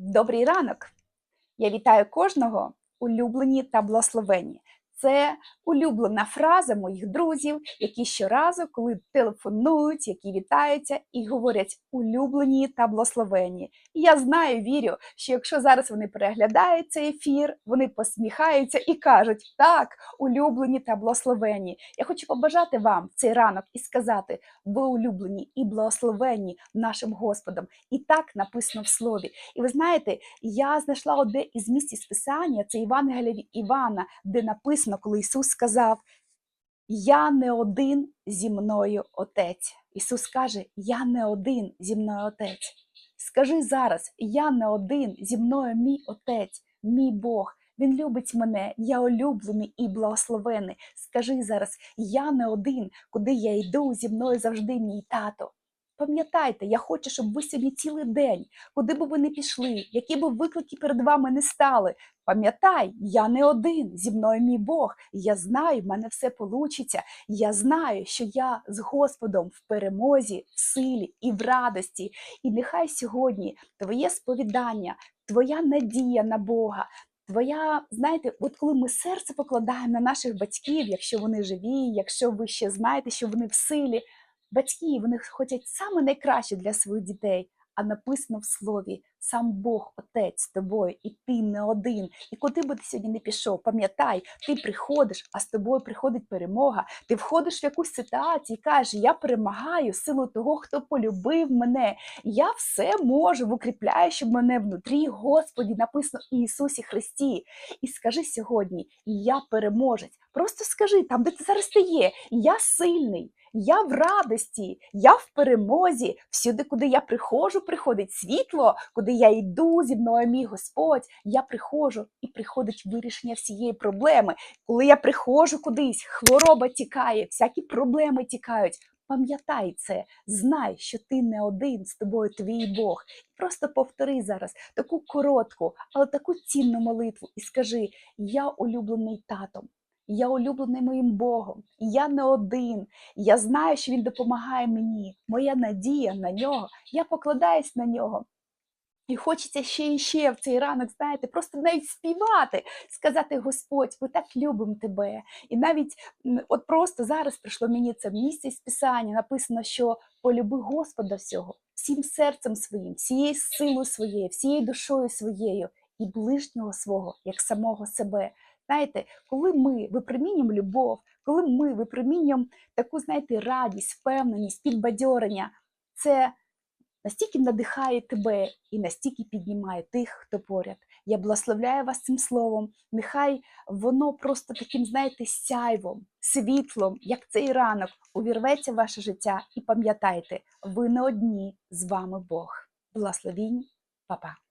Добрий ранок! Я вітаю кожного улюблені та благословені. Це улюблена фраза моїх друзів, які щоразу, коли телефонують, які вітаються і говорять улюблені та благословені. І я знаю, вірю, що якщо зараз вони переглядають цей ефір, вони посміхаються і кажуть: так, улюблені та благословені. Я хочу побажати вам цей ранок і сказати: ви улюблені і благословені нашим Господом. І так написано в слові. І ви знаєте, я знайшла одне із місць Писання, це Євангелія Івана, де написано, коли Ісус сказав: Я не один зі мною Отець. Ісус каже: Я не один зі мною Отець. Скажи зараз: Я не один зі мною мій Отець, мій Бог. Він любить мене, я улюблений і благословений. Скажи зараз, я не один, куди я йду, зі мною завжди мій тато. Пам'ятайте, я хочу, щоб ви сьогодні цілий день, куди би ви не пішли, які б виклики перед вами не стали. Пам'ятай, я не один, зі мною мій Бог. Я знаю, в мене все получиться. Я знаю, що я з Господом в перемозі, в силі і в радості. І нехай сьогодні твоє сповідання, твоя надія на Бога. Твоя, знаєте, от коли ми серце покладаємо на наших батьків, якщо вони живі, якщо ви ще знаєте, що вони в силі, батьки вони хочуть саме найкраще для своїх дітей. А написано в слові сам Бог, Отець з тобою, і ти не один. І куди би ти сьогодні не пішов, пам'ятай, ти приходиш, а з тобою приходить перемога. Ти входиш в якусь ситуацію і кажеш, я перемагаю силу того, хто полюбив мене. Я все можу, укріпляю, щоб мене внутрі, Господі, написано Ісусі Христі. І скажи сьогодні, я переможець. Просто скажи там, де ти зараз ти є, я сильний. Я в радості, я в перемозі. Всюди, куди я приходжу, приходить світло, куди я йду зі мною, мій Господь. Я приходжу і приходить вирішення всієї проблеми. Коли я приходжу кудись, хвороба тікає, всякі проблеми тікають. Пам'ятай це, знай, що ти не один з тобою, твій Бог. Просто повтори зараз таку коротку, але таку цінну молитву і скажи: Я улюблений татом. Я улюблений моїм Богом, я не один. Я знаю, що Він допомагає мені. Моя надія на нього. Я покладаюсь на нього. І хочеться ще і ще в цей ранок, знаєте, просто навіть співати, сказати: Господь, ми так любимо тебе. І навіть от просто зараз прийшло мені це місце з Писання, написано, що полюби Господа всього, всім серцем своїм, всією силою своєю, всією душою своєю і ближнього свого, як самого себе. Знаєте, коли ми випромінюємо любов, коли ми випромінюємо таку, знаєте, радість, впевненість, підбадьорення, це настільки надихає тебе і настільки піднімає тих, хто поряд. Я благословляю вас цим словом. Нехай воно просто таким, знаєте, сяйвом, світлом, як цей ранок, увірветься в ваше життя. І пам'ятайте, ви не одні з вами Бог. Благословінь, Па-па.